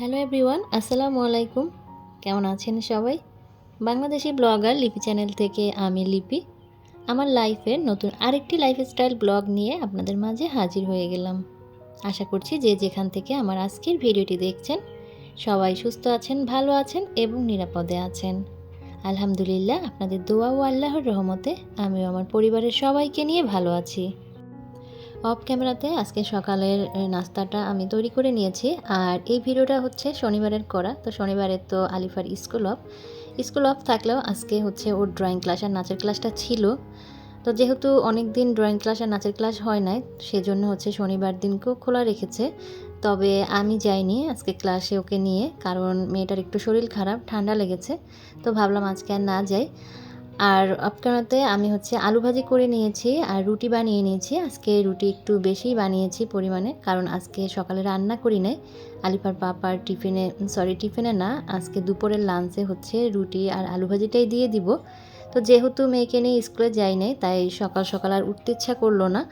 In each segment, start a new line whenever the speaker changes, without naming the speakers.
Hello everyone, আসসালামু আলাইকুম। কেমন আছেন সবাই? বাংলাদেশি ব্লগার লিপি চ্যানেল থেকে আমি লিপি। আমার লাইফের নতুন আরেকটি লাইফস্টাইল ব্লগ নিয়ে আপনাদের মাঝে হাজির হয়ে গেলাম। আশা করছি যে যেখান থেকে আমার আজকের ভিডিওটি দেখছেন, সবাই সুস্থ আছেন, ভালো আছেন এবং নিরাপদে আছেন। আলহামদুলিল্লাহ, আপনাদের দোয়া ও আল্লাহর রহমতে আমিও আমার পরিবারের সবাইকে নিয়ে ভালো আছি। অফ ক্যামেরাতে আজকে সকালের নাস্তাটা আমি তৈরি করে নিয়েছি। আর এই ভিডিওটা হচ্ছে শনিবারের করা। তো শনিবারের তো আলিফার স্কুল অফ। স্কুল অফ থাকলেও আজকে হচ্ছে ওর ড্রয়িং ক্লাস আর নাচের ক্লাসটা ছিল। তো যেহেতু অনেক দিন ড্রয়িং ক্লাস আর নাচের ক্লাস হয় নাই, সেজন্য হচ্ছে শনিবার দিনকেও খোলা রেখেছে। তবে আমি যাইনি আজকে ক্লাসে ওকে নিয়ে, কারণ মেয়েটার একটু শরীর খারাপ, ঠান্ডা লেগেছে। তো ভাবলাম আজকে আর না যাই। আর আপনাতে আমি হচ্ছে আলু ভাজি করে নিয়েছি আর রুটি বানিয়ে নিয়েছি। আজকে রুটি একটু বেশি বানিয়েছি পরিমাণে, কারণ আজকে সকালে রান্না করি নাই। আলিফার পাপার টিফিনে সরি টিফিনে না, আজকে দুপুরের লাঞ্চে হচ্ছে রুটি আর আলু ভাজিটাই দিয়ে দিব। তো যেহেতু মেয়েকে নিয়ে স্কুলে যাই নাই, তাই সকাল সকাল আর উঠতে ইচ্ছা করল না।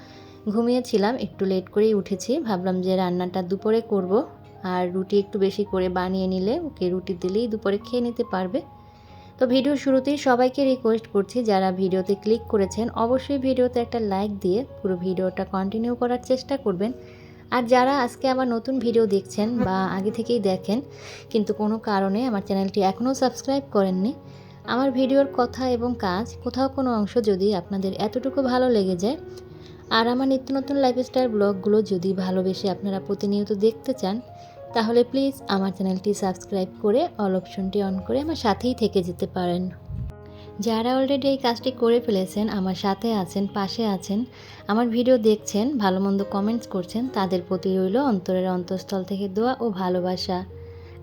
ঘুমিয়েছিলাম, একটু লেট করেই উঠেছি। ভাবলাম যে রান্নাটা দুপুরে করব, আর রুটি একটু বেশি করে বানিয়ে নিলে ওকে রুটি দিলেই দুপুরে খেয়ে নিতে পারবে। তো ভিডিও শুরুতেই সবাইকে রিকোয়েস্ট করছি যারা ভিডিওতে ক্লিক করেছেন, অবশ্যই ভিডিওতে একটা লাইক দিয়ে পুরো ভিডিওটা কন্টিনিউ করার চেষ্টা করবেন। আর যারা আজকে আমার নতুন ভিডিও দেখছেন বা আগে থেকেই দেখেন, কিন্তু কোনো কারণে আমার চ্যানেলটি এখনও সাবস্ক্রাইব করেননি, আমার ভিডিওর কথা এবং কাজ কোথাও কোনো অংশ যদি আপনাদের এতটুকু ভালো লেগে যায়, আর আমার নিত্য নতুন লাইফস্টাইল ব্লগগুলো যদি ভালোবেসে আপনারা প্রতিনিয়ত দেখতে চান তাহলে প্লিজ আমার চ্যানেলটি সাবস্ক্রাইব করে অল অপশনটি অন করে আমার সাথেই থেকে যেতে পারেন। যারা অলরেডি এই কাজটি করে ফেলেছেন, আমার সাথে আছেন, পাশে আছেন, আমার ভিডিও দেখছেন, ভালো মন্দ কমেন্টস করছেন, তাদের প্রতি রইল অন্তরের অন্তঃস্থল থেকে দোয়া ও ভালোবাসা।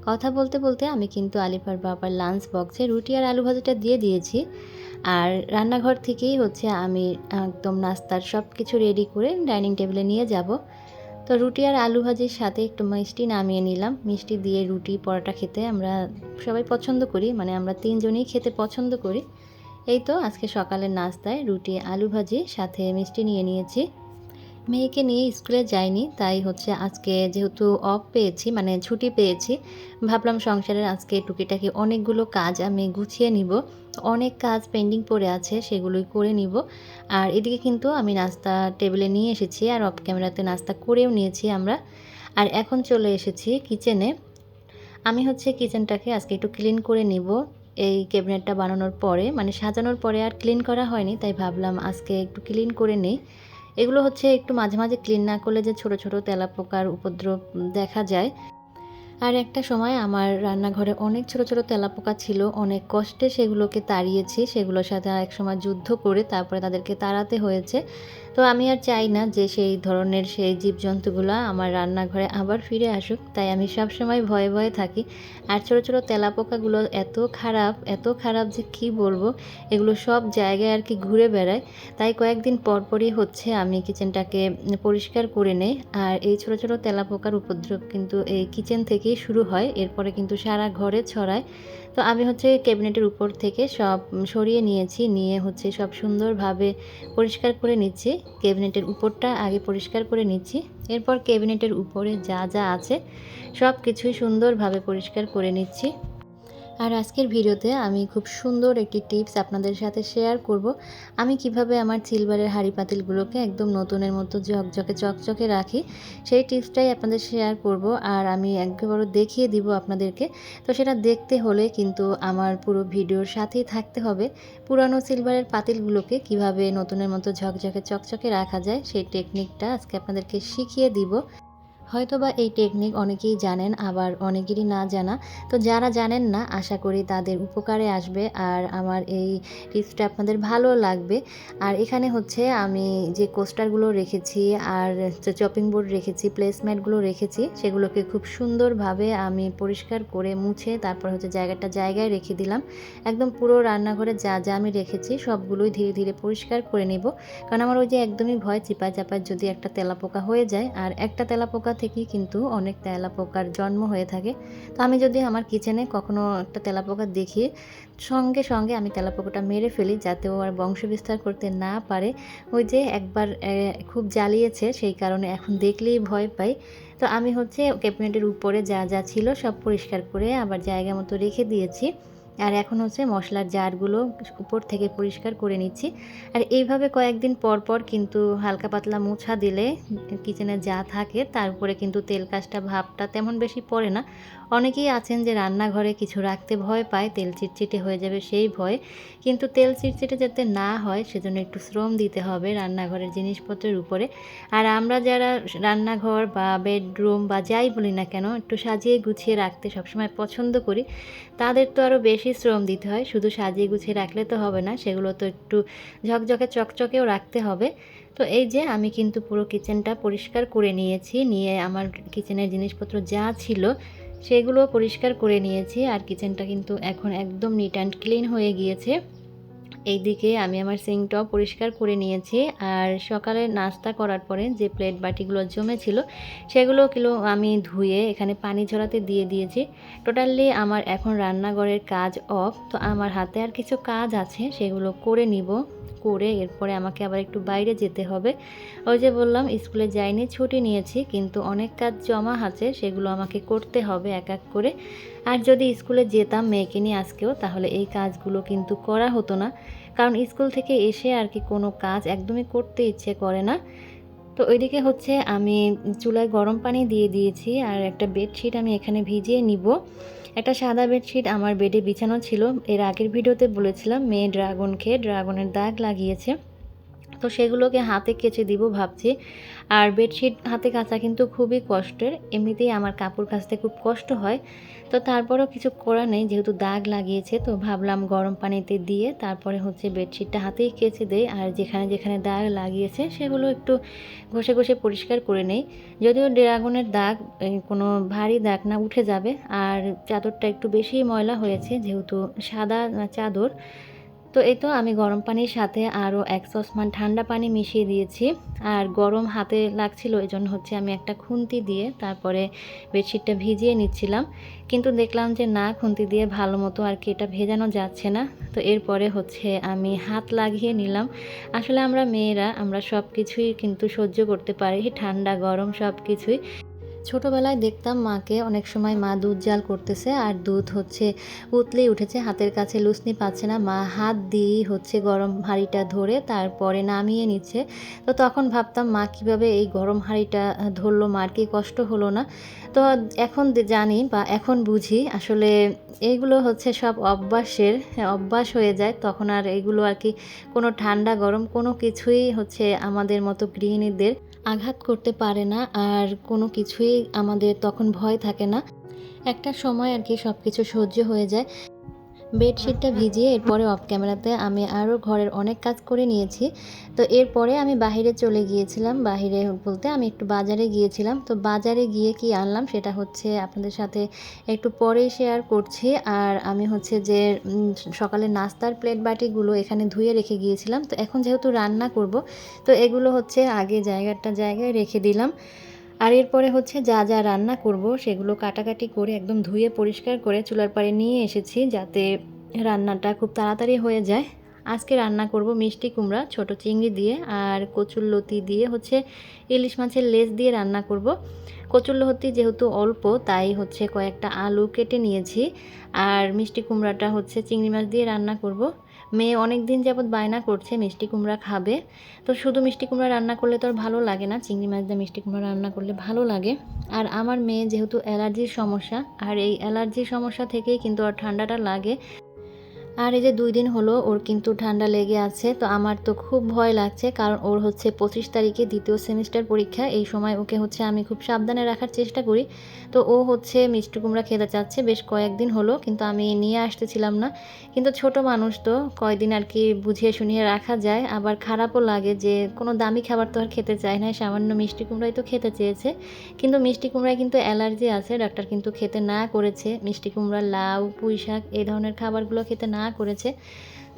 কথা বলতে বলতে আমি কিন্তু আলিফার বাবার লাঞ্চ বক্সে রুটি আর আলু ভাজিটা দিয়ে দিয়েছি। আর রান্নাঘর থেকেই হচ্ছে আমি একদম নাস্তার সব কিছু রেডি করে ডাইনিং টেবিলে নিয়ে যাব। তো রুটি আর আলু ভাজির সাথে একটু মিষ্টি নামিয়ে নিলাম। মিষ্টি দিয়ে রুটি, পরোটা খেতে আমরা সবাই পছন্দ করি মানে আমরা তিনজনেই খেতে পছন্দ করি। এই তো আজকে সকালের নাস্তায় রুটি, আলু ভাজি, সাথে মিষ্টি নিয়ে নিয়েছি। মেয়েকে নিয়ে স্কুলে যাইনি, তাই হচ্ছে আজকে যেহেতু অফ পেয়েছি মানে ছুটি পেয়েছি, ভাবলাম সংসারের আজকে টুকিটাকি অনেকগুলো কাজ আমি গুছিয়ে নিব। অনেক কাজ পেন্ডিং পড়ে আছে, সেগুলোই করে নিব। আর এদিকে কিন্তু আমি নাস্তা টেবিলে নিয়ে এসেছি, আর অফ ক্যামেরাতে নাস্তা করেও নিয়েছি আমরা। আর এখন চলে এসেছি কিচেনে আমি হচ্ছে কিচেনটাকে আজকে একটু ক্লিন করে নিব। এই ক্যাবিনেটটা বানানোর পরে মানে সাজানোর পরে আর ক্লিন করা হয়নি, তাই ভাবলাম আজকে একটু ক্লিন করে নেই। এগুলো হচ্ছে একটু মাঝে মাঝে ক্লিন না করলে যে ছোট ছোট তেলাপোকার উপদ্রব দেখা যায়। আর একটা সময় আমার রান্নাঘরে অনেক ছোট ছোট তেলাপোকা ছিল, অনেক কষ্টে সেগুলোকে তাড়িয়েছি, সেগুলোর সাথে এক সময় যুদ্ধ করে তারপরে তাদেরকে তাড়াতে হয়েছে। তো আমি আর চাই না যে সেই ধরনের সেই জীবজন্তুগুলো আমার রান্নাঘরে আবার ফিরে আসুক। তাই আমি সব সময় ভয়ে ভয়ে থাকি। আর ছোট ছোট তেলাপোকাগুলো এত খারাপ এত খারাপ যে কি বলব? এগুলো সব জায়গায় আর কি ঘুরে বেড়ায়। তাই কয়েকদিন পরপরই হচ্ছে আমি কিচেনটাকে পরিষ্কার করে নেই। আর এই ছোট ছোট তেলাপোকার উপদ্রব কিন্তু এই কিচেন থেকেই শুরু হয়। এরপরে কিন্তু সারা ঘরে ছড়ায়। তো আমি হচ্ছে ক্যাবিনেটের উপর থেকে সব সরিয়ে নিয়েছি। নিয়ে হচ্ছে সব সুন্দরভাবে পরিষ্কার করে নিচ্ছি। ক্যাবিনেটের উপরটা আগে পরিষ্কার করে নিচ্ছি। এরপর ক্যাবিনেটের উপরে যা যা আছে সব কিছুই সুন্দরভাবে পরিষ্কার করে নিচ্ছি। আর আজকের ভিডিওতে আমি খুব সুন্দর একটি টিপস আপনাদের সাথে শেয়ার করব। আমি কীভাবে আমার সিলভারের হাঁড়ি পাতিলগুলোকে একদম নতুনের মতো ঝকঝকে, চকচকে রাখি, সেই টিপসটাই আপনাদের শেয়ার করব আর আমি একবারও দেখিয়ে দিব আপনাদেরকে। তো সেটা দেখতে হলে কিন্তু আমার পুরো ভিডিওর সাথেই থাকতে হবে। পুরানো সিলভারের পাতিলগুলোকে কীভাবে নতুনের মতো ঝকঝকে, চকচকে রাখা যায়, সেই টেকনিকটা আজকে আপনাদেরকে শিখিয়ে দিব। হয়তোবা এই টেকনিক অনেকেই জানেন, আবার অনেকেরই না জানা। তো যারা জানেন না, আশা করি তাদের উপকারে আসবে আর আমার এই টিপসটা আপনাদের ভালো লাগবে। আর এখানে হচ্ছে আমি যে কোস্টারগুলো রেখেছি আর চপিং বোর্ড রেখেছি প্লেসম্যাটগুলো রেখেছি, সেগুলোকে খুব সুন্দরভাবে আমি পরিষ্কার করে মুছে তারপর হচ্ছে জায়গাটা জায়গায় রেখে দিলাম। একদম পুরো রান্নাঘরে যা যা আমি রেখেছি, সবগুলোই ধীরে ধীরে পরিষ্কার করে নেব। কারণ আমার ওই যে একদমই ভয় চিপা চাপায় যদি একটা তেলাপোকা হয়ে যায়, আর একটা তেলাপোকা থেকেই কিন্তু অনেক তেলাপোকার জন্ম হয়ে থাকে। তো আমি যদি আমার কিচেনে কখনো একটা তেলাপোকা দেখি, সঙ্গে সঙ্গে আমি তেলাপোকাটা মেরে ফেলি যাতে ও আর বংশ বিস্তার করতে না পারে। ওই যে একবার খুব জ্বালিয়েছে, সেই কারণে এখন দেখলেই ভয় পাই। তো আমি হচ্ছে ক্যাবিনেটের উপরে যা যা ছিল সব পরিষ্কার করে আবার জায়গা মতো রেখে দিয়েছি। আর এখন হচ্ছে মশলার জারগুলো উপর থেকে পরিষ্কার করে নিচ্ছি। আর এইভাবে কয়েকদিন পর পর কিন্তু হালকা পাতলা মোছা দিলে কিচেনে যা থাকে, তার উপরে কিন্তু তেল কাজটা ভাবটা তেমন বেশি পড়ে না। অনেকেই আছেন যে রান্নাঘরে কিছু রাখতে ভয় পায়, তেল চিটচিটে হয়ে যাবে সেই ভয়। কিন্তু তেল চিটচিটে যাতে না হয়, সেজন্য একটু শ্রম দিতে হবে রান্নাঘরের জিনিসপত্রের উপরে। আর আমরা যারা রান্নাঘর বা বেডরুম বা যাই বলি না কেন, একটু সাজিয়ে গুছিয়ে রাখতে সবসময় পছন্দ করি, তাদের তো আরও বেশি শ্রম দিতে হয়। শুধু সাজিয়ে গুছিয়ে রাখলে তো হবে না, সেগুলো তো একটু ঝকঝকে চকচকেও রাখতে হবে। তো এই যে আমি কিন্তু পুরো কিচেনটা পরিষ্কার করে নিয়েছি, নিয়ে আমার কিচেনের জিনিসপত্র যা ছিল সেগুলো পরিষ্কার করে নিয়েছি আর কিচেনটা কিন্তু এখন একদম নিট অ্যান্ড ক্লিন হয়ে গিয়েছে। এইদিকে আমি আমার সিঙ্কটাও পরিষ্কার করে নিয়েছি আর সকালে নাস্তা করার পরে যে প্লেট বাটিগুলো জমেছিল সেগুলো কিলো আমি ধুয়ে এখানে পানি ঝরাতে দিয়ে দিয়েছি। টোটালি আমার এখন রান্নাঘরের কাজ অফ তো আমার হাতে আর কিছু কাজ আছে, সেগুলো করে নিব। করে এরপরে আমাকে আবার একটু বাইরে যেতে হবে। ওই যে বললাম, স্কুলে যাইনি, ছুটি নিয়েছি, কিন্তু অনেক কাজ জমা আছে, সেগুলো আমাকে করতে হবে এক এক করে। আর যদি স্কুলে যেতাম মেয়েকে নিয়ে আজকেও, তাহলে এই কাজগুলো কিন্তু করা হতো না। কারণ স্কুল থেকে এসে আর কি কোনো কাজ একদমই করতে ইচ্ছে করে না। তো ওইদিকে হচ্ছে আমি চুলায় গরম পানি দিয়ে দিয়েছি, আর একটা বেডশিট আমি এখানে ভিজিয়ে নিব। একটা সাদা বেডশিট আমার বেডে বিছানো ছিল। এর আগের ভিডিওতে বলেছিলাম, মেয়ে ড্রাগন খেয়ে ড্রাগনের দাগ লাগিয়েছে। তো সেগুলোকে হাতে কেচে দিব ভাবছি। আর বেডশিট হাতে কাচা কিন্তু খুবই কষ্টের। এমনিতেই আমার কাপড় কাচতে খুব কষ্ট হয়। তো তারপরেও কিছু করার নেই, যেহেতু দাগ লাগিয়েছে, তো ভাবলাম গরম পানিতে দিয়ে তারপরে হচ্ছে বেডশিটটা হাতেই কেচে দেয় আর যেখানে যেখানে দাগ লাগিয়েছে, সেগুলো একটু ঘষে ঘষে পরিষ্কার করে নেই। যদিও ড্রাগনের দাগ কোনো ভারী দাগ না উঠে যাবে। আর চাদরটা একটু বেশি ময়লা হয়েছে, যেহেতু সাদা চাদর। তো এই তো আমি গরম পানির সাথে আরও এক সসমান ঠান্ডা পানি মিশিয়ে দিয়েছি। আর গরম হাতে লাগছিল এই জন্য হচ্ছে আমি একটা খুন্তি দিয়ে তারপরে বেডশিটটা ভিজিয়ে নিচ্ছিলাম। কিন্তু দেখলাম যে না, খুন্তি দিয়ে ভালো মতো আর কি এটা ভেজানো যাচ্ছে না। তো এরপরে হচ্ছে আমি হাত লাগিয়ে নিলাম। আসলে আমরা মেয়েরা, আমরা সব কিছুই কিন্তু সহ্য করতে পারি, ঠান্ডা, গরম সব কিছুই ছোটোবেলায় দেখতাম মাকে অনেক সময় মা দুধ জাল করতেছে আর দুধ হচ্ছে উতলেই উঠেছে, হাতের কাছে লুসনি পাচ্ছে না। মা হাত দিয়েই হচ্ছে গরম হাঁড়িটা ধরে তারপরে নামিয়ে নিচ্ছে। তো তখন ভাবতাম, মা কীভাবে এই গরম হাঁড়িটা ধরলো? মার কি কষ্ট হলো না? তো এখন জানি বা এখন বুঝি, আসলে এইগুলো হচ্ছে সব অভ্যাসের, অভ্যাস হয়ে যায়। তখন আর এগুলো আর কি কোনো ঠান্ডা গরম কোনো কিছুই হচ্ছে আমাদের মতো গৃহিণীদের আঘাত করতে পারে না আর কোনো কিছুই আমাদের তখন ভয় থাকে না। একটা সময় আর কি সব কিছু সহ্য হয়ে যায়। বেডশিটটা ভিজিয়ে এরপরে অফ ক্যামেরাতে আমি আরও ঘরের অনেক কাজ করে নিয়েছি। তো এরপরে আমি বাইরে চলে গিয়েছিলাম। বাইরে বলতে আমি একটু বাজারে গিয়েছিলাম। তো বাজারে গিয়ে কি আনলাম সেটা হচ্ছে আপনাদের সাথে একটু পরেই শেয়ার করছি। আর আমি হচ্ছে যে সকালে নাস্তার প্লেট বাটিগুলো এখানে ধুয়ে রেখে গিয়েছিলাম। তো এখন যেহেতু রান্না করব, তো এগুলো হচ্ছে আগে জায়গাটা জায়গায় রেখে দিলাম। আর এরপরে হচ্ছে যা যা রান্না করব সেগুলো কাটাকাটি করে একদম ধুয়ে পরিষ্কার করে চুলার পাড়ে নিয়ে এসেছি যাতে রান্নাটা খুব তাড়াতাড়ি হয়ে যায়। আজকে রান্না করব মিষ্টি কুমড়া, ছোট চিংড়ি দিয়ে আর কচুর লতি দিয়ে হচ্ছে ইলিশ মাছের লেজ দিয়ে রান্না করব। কচুর লতি যেহেতু অল্প, তাই হচ্ছে কয়েকটা আলু কেটে নিয়েছি আর মিষ্টি কুমড়াটা হচ্ছে চিংড়ি মাছ দিয়ে রান্না করব। মেয়ে অনেক দিন যাবৎ বায়না করছে মিষ্টি কুমড়া খাবে। তো শুধু মিষ্টি কুমড়া রান্না করলে তো আর ভালো লাগে না, চিংড়ি মাছ দিয়ে মিষ্টি কুমড়া রান্না করলে ভালো লাগে। আর আমার মেয়ে যেহেতু অ্যালার্জির সমস্যা, আর এই অ্যালার্জির সমস্যা থেকেই কিন্তু আর ঠান্ডাটা লাগে। আর এই যে দুই দিন হলো ওর কিন্তু ঠান্ডা লেগে আছে, তো আমার তো খুব ভয় লাগছে কারণ ওর হচ্ছে পঁচিশ তারিখে দ্বিতীয় সেমিস্টার পরীক্ষা, এই সময় ওকে হচ্ছে আমি খুব সাবধানে রাখার চেষ্টা করি। তো ও হচ্ছে মিষ্টি কুমড়া খেতে চাচ্ছে, বেশ কয়েকদিন হলো কিন্তু আমি নিয়ে আসতেছিলাম না। কিন্তু ছোট মানুষ তো, কয়দিন আর কি বুঝিয়ে শুনিয়ে রাখা যায়, আবার খারাপও লাগে যে কোনো দামি খাবার তো আর খেতে চায় না, সামান্য মিষ্টি কুমড়াই তো খেতে চেয়েছে। কিন্তু মিষ্টি কুমড়ায় কিন্তু অ্যালার্জি আছে, ডাক্তার কিন্তু খেতে না করেছে। মিষ্টি কুমড়া, লাউ পুঁই শাক এই ধরনের খাবারগুলো খেতে না করেছে।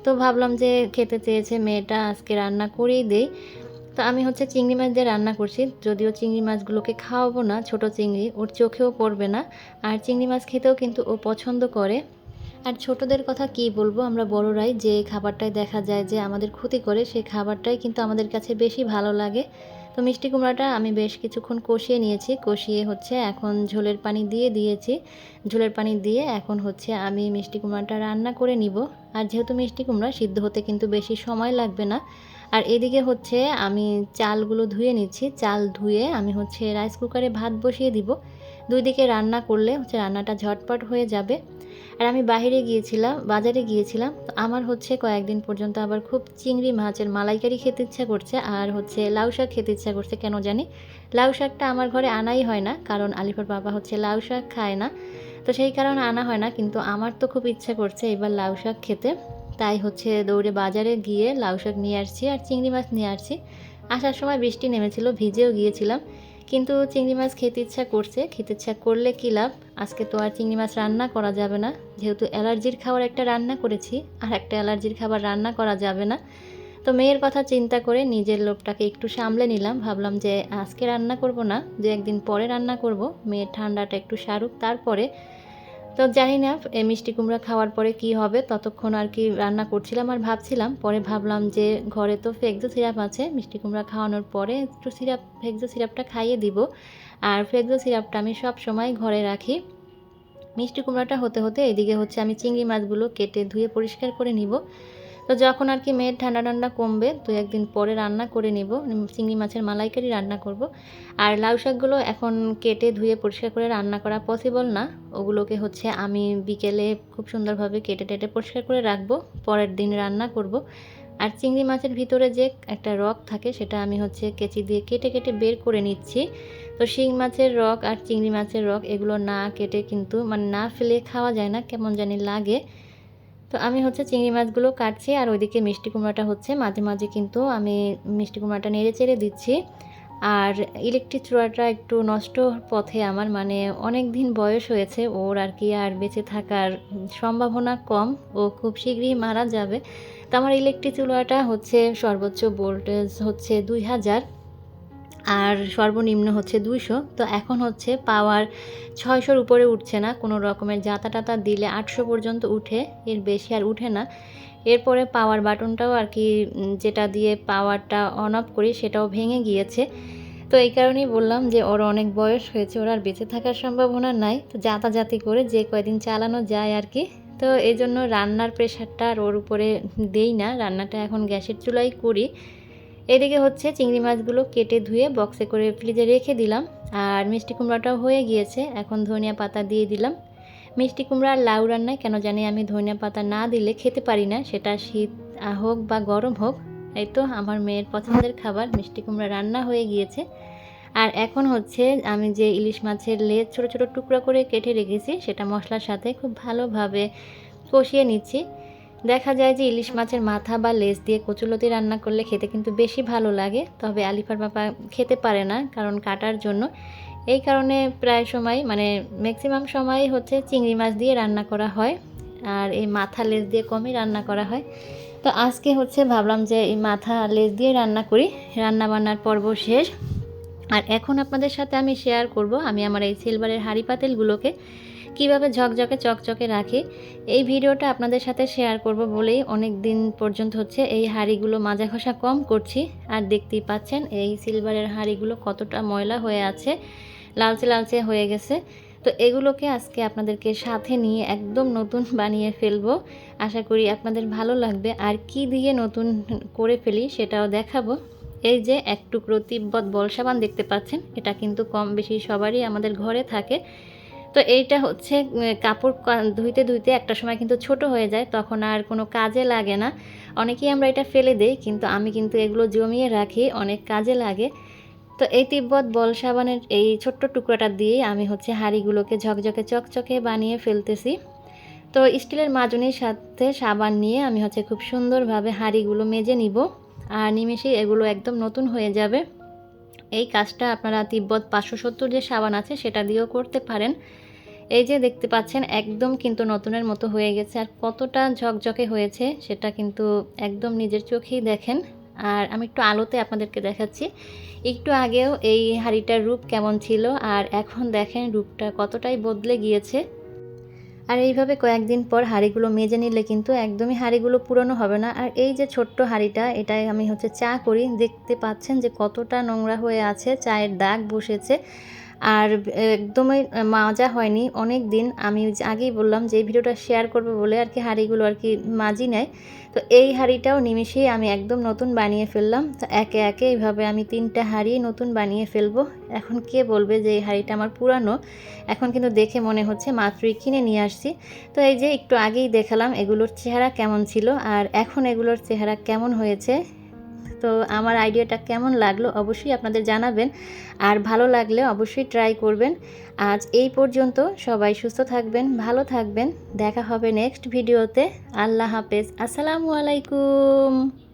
তো ভাবলাম যে খেতে চেয়েছে মেয়েটা, আজকে রান্না করেই দেই। তো আমি হচ্ছে চিংড়ি মাছ দিয়ে রান্না করছি। যদিও চিংড়ি মাছগুলোকে খাওয়াবো না, ছোট চিংড়ি, ওর চোখেও পড়বে না। আর চিংড়ি মাছ খেতেও কিন্তু ও পছন্দ করে। আর ছোটদের কথা কি বলব, আমরা বড়রাই যে খাবারটাই দেখা যায় যে আমাদের ক্ষতি করে, সেই খাবারটাই কিন্তু আমাদের কাছে বেশি ভালো লাগে। তো মিষ্টি কুমড়াটা আমি বেশ কিছুক্ষণ কষিয়ে নিয়েছি। কষিয়ে হচ্ছে এখন ঝোলের পানি দিয়ে দিয়েছি। ঝোলের পানি দিয়ে এখন হচ্ছে আমি মিষ্টি কুমড়াটা রান্না করে নিব। আর যেহেতু মিষ্টি কুমড়া সিদ্ধ হতে কিন্তু বেশি সময় লাগবে না, আর এদিকে হচ্ছে আমি চালগুলো ধুয়ে নিচ্ছি। চাল ধুয়ে আমি হচ্ছে রাইস কুকারে ভাত বসিয়ে দিব। দুই দিকে রান্না করলে হচ্ছে রান্নাটা ঝটপট হয়ে যাবে। আর আমি বাইরে গিয়েছিলাম, বাজারে গিয়েছিলাম, তো আমার হচ্ছে কয়েকদিন পর্যন্ত আবার খুব চিংড়ি মাছের মালাইকারি খেতে ইচ্ছা করছে, আর হচ্ছে লাউ শাক খেতে ইচ্ছা করছে, কেন জানি? লাউ শাকটা আমার ঘরে আনাই হয় না, কারণ আলিফার বাবা হচ্ছে লাউ শাক খায় না, তো সেই কারণে আনা হয় না, কিন্তু আমার তো খুব ইচ্ছা করছে এবার লাউ শাক খেতে, তাই হচ্ছে দৌড়ে বাজারে গিয়ে লাউ শাক নিয়ে আসছি আর চিংড়ি মাছ নিয়ে আসছি। আসার সময় বৃষ্টি নেমেছিল, ভিজেও গিয়েছিলাম কিন্তু চিংড়ি মাছ খেতে ইচ্ছা করছে, খেতে ইচ্ছা করলে কী লাভ? আজকে তো আর চিংড়ি মাছ রান্না করা যাবে না। যেহেতু অ্যালার্জির খাবার একটা রান্না করেছি, আর একটা অ্যালার্জির খাবার রান্না করা যাবে না। তো মেয়ের কথা চিন্তা করে নিজের লোভটাকে একটু সামলে নিলাম। ভাবলাম যে আজকে রান্না করব না যে একদিন পরে রান্না করব। মেয়ের ঠান্ডাটা একটু সারুক, তারপরে তো জানি না মিষ্টি কুমড়া খাওয়ার পরে কি হবে, ততক্ষণ আর কি রান্না করছিলাম আর ভাবছিলাম। পরে ভাবলাম যে ঘরে তো ফেকজো সিরাপ আছে, মিষ্টি কুমড়া খাওয়ানোর পরে একটু সিরাপ ফেকজো সিরাপটা খাইয়ে দিব। আর ফেকজো সিরাপটা আমি সব সময় ঘরে রাখি। মিষ্টি কুমড়াটা হতে হতে এদিকে হচ্ছে আমি চিংড়ি মাছগুলো কেটে ধুয়ে পরিষ্কার করে নিব। তো যখন আর কি মেয়ের ঠান্ডা ঠান্ডা কমবে, দু একদিন পরে রান্না করে নেব। চিংড়ি মাছের মালাইকারি রান্না করব। আর লাউ শাকগুলো এখন কেটে ধুয়ে পরিষ্কার করে রান্না করা পসিবল না। ওগুলোকে হচ্ছে আমি বিকেলে খুব সুন্দরভাবে কেটে টেটে পরিষ্কার করে রাখব। পরের দিন রান্না করব। আর চিংড়ি মাছের ভিতরে যে একটা রক থাকে, সেটা আমি হচ্ছে কেচি দিয়ে কেটে কেটে বের করে নিচ্ছি। তো শিং মাছের রক আর চিংড়ি মাছের রক, এগুলো না কেটে কিন্তু মানে না ফেলে খাওয়া যায় না, কেমন জানি লাগে। তো আমি হচ্ছে চিংড়ি মাছগুলো কাটছি আর ওইদিকে মিষ্টি কুমড়াটা হচ্ছে। মাঝে মাঝে কিন্তু আমি মিষ্টি কুমড়াটা নেড়ে চেড়ে দিচ্ছি। আর ইলেকট্রিক চূড়াটা একটু নষ্ট পথে আমার মানে অনেক দিন বয়স হয়েছে ওর আর কি, আর বেঁচে থাকার সম্ভাবনা কম। ও খুব শীঘ্রই মারা যাবে। তো আমার ইলেকট্রিক চুলাটা হচ্ছে সর্বোচ্চ ভোল্টেজ হচ্ছে দুই হাজার। আর সর্বনিম্ন হচ্ছে দুইশো। তো এখন হচ্ছে পাওয়ার ছয়শোর উপরে উঠছে না, কোনো রকমের জাতা টাতা দিলে আটশো পর্যন্ত উঠে, এর বেশি আর উঠে না। এরপরে পাওয়ার বাটনটাও আর কি যেটা দিয়ে পাওয়ারটা অন অফ করি সেটাও ভেঙে গিয়েছে। তো এই কারণেই বললাম যে ওর অনেক বয়স হয়েছে, ওর আর বেঁচে থাকার সম্ভাবনা নাই। তো যাতাযাতি করে যে কয়দিন চালানো যায় আর কি। তো এই জন্য রান্নার প্রেশারটা আর ওর উপরে দেই না। রান্নাটা এখন গ্যাসের চুলাই করি। এদিকে হচ্ছে চিংড়ি মাছগুলো কেটে ধুয়ে বক্সে করে ফ্রিজে রেখে দিলাম। আর মিষ্টি কুমড়াটাও হয়ে গিয়েছে, এখন ধনিয়া পাতা দিয়ে দিলাম। মিষ্টি কুমড়া আর লাউ রান্নায় কেন জানি আমি ধনিয়া পাতা না দিলে খেতে পারি না, সেটা শীত হোক বা গরম হোক, এই তো আমার মেয়ের পছন্দের খাবার, মিষ্টি কুমড়া রান্না হয়ে গিয়েছে। আর এখন হচ্ছে আমি যে ইলিশ মাছের লেজ ছোটো ছোটো টুকরো করে কেটে রেখেছি, সেটা মশলার সাথে খুব ভালোভাবে কষিয়ে নিচ্ছি। দেখা যায় যে ইলিশ মাছের মাথা বা লেজ দিয়ে কচুলতি রান্না করলে খেতে কিন্তু বেশি ভালো লাগে। তবে আলিফার বাবা খেতে পারে না, কারণ কাটার জন্য। এই কারণে প্রায় সময় মানে ম্যাক্সিমাম সময় হচ্ছে চিংড়ি মাছ দিয়ে রান্না করা হয়, আর এই মাথা লেজ দিয়ে কমই রান্না করা হয়। তো আজকে হচ্ছে ভাবলাম যে এই মাথা লেজ দিয়ে রান্না করি রান্না বান্নার পর্ব শেষ। আর এখন আপনাদের সাথে আমি শেয়ার করব, আমি আমার এই সিলভারের হাঁড়ি পাতিলগুলোকে। কীভাবে ঝকঝকে চকচকে রাখি, এই ভিডিওটা আপনাদের সাথে শেয়ার করব বলেই অনেক দিন পর্যন্ত হচ্ছে এই হাঁড়িগুলো মাজা ঘষা কম করছি। আর দেখতেই পাচ্ছেন, এই সিলভারের হাঁড়িগুলো কতটা ময়লা হয়ে আছে, লালচে লালচে হয়ে গেছে। তো এগুলোকে আজকে আপনাদেরকে সাথে নিয়ে একদম নতুন বানিয়ে ফেলব। আশা করি আপনাদের ভালো লাগবে। আর কি দিয়ে নতুন করে ফেলি সেটাও দেখাবো। এই যে এক টুকরো তিব্বত বলসাবান দেখতে পাচ্ছেন, এটা কিন্তু কম বেশি সবারই আমাদের ঘরে থাকে। তো এইটা হচ্ছে কাপড় ধুইতে ধুইতে একটা সময় কিন্তু ছোট হয়ে যায়, তখন আর কোনো কাজে লাগে না। অনেকেই আমরা এটা ফেলে দিই, কিন্তু আমি কিন্তু এগুলো জমিয়ে রাখি, অনেক কাজে লাগে। তো এই তিব্বত বল সাবানের এই ছোট্ট টুকরাটা দিয়ে আমি হচ্ছে হাঁড়িগুলোকে ঝকঝকে চকচকে বানিয়ে ফেলতেছি। তো স্টিলের মাজনির সাথে সাবান নিয়ে আমি হচ্ছে খুব সুন্দরভাবে হাঁড়িগুলো মেজে নিব, আর নিমেষেই এগুলো একদম নতুন হয়ে যাবে। এই কাজটা আপনারা তিব্বত পাঁচশো সত্তর যে সাবান আছে, সেটা দিয়েও করতে পারেন। এই যে দেখতে পাচ্ছেন, একদম কিন্তু নতুনের মতো হয়ে গেছে। আর কতটা ঝকঝকে হয়েছে, সেটা কিন্তু একদম নিজের চোখেই দেখেন। আর আমি একটু আলোতে আপনাদেরকে দেখাচ্ছি। একটু আগেও এই হাঁড়িটার রূপ কেমন ছিল, আর এখন দেখেন রূপটা কতটাই বদলে গিয়েছে। আর এইভাবে কয়েকদিন পর হাঁড়িগুলো মেজে নিলে কিন্তু একদমই হাঁড়িগুলো পুরনো হবে না। আর এই যে ছোট্ট হাঁড়িটা, এটাই আমি হচ্ছে চা করি। দেখতে পাচ্ছেন যে কতটা নোংরা হয়ে আছে, চায়ের দাগ বসেছে। আর একদমই মাজা হয়নি। অনেক দিন আমি আগেই বললাম যে ভিডিওটা শেয়ার করব বলে আর কি হাঁড়িগুলো আর কি মাজি নেয় তো এই হাঁড়িটাও নিমিশেই আমি একদম নতুন বানিয়ে ফেললাম। তো একে একে এইভাবে আমি তিনটা হাঁড়ি নতুন বানিয়ে ফেলব। এখন কে বলবে যে এই হাঁড়িটা আমার পুরানো? এখন কিন্তু দেখে মনে হচ্ছে মাত্রই কিনে নিয়ে আসছি। তো এই যে একটু আগেই দেখালাম এগুলোর চেহারা কেমন ছিল আর এখন এগুলোর চেহারা কেমন হয়েছে। তো আমার আইডিয়াটা কেমন লাগল অবশ্যই আপনাদের জানাবেন। আর ভালো লাগলে অবশ্যই ট্রাই করবেন। আজ এই পর্যন্ত সবাই সুস্থ থাকবেন, ভালো থাকবেন। দেখা হবে নেক্সট ভিডিওতে আল্লাহ হাফেজ। আসসালামু আলাইকুম।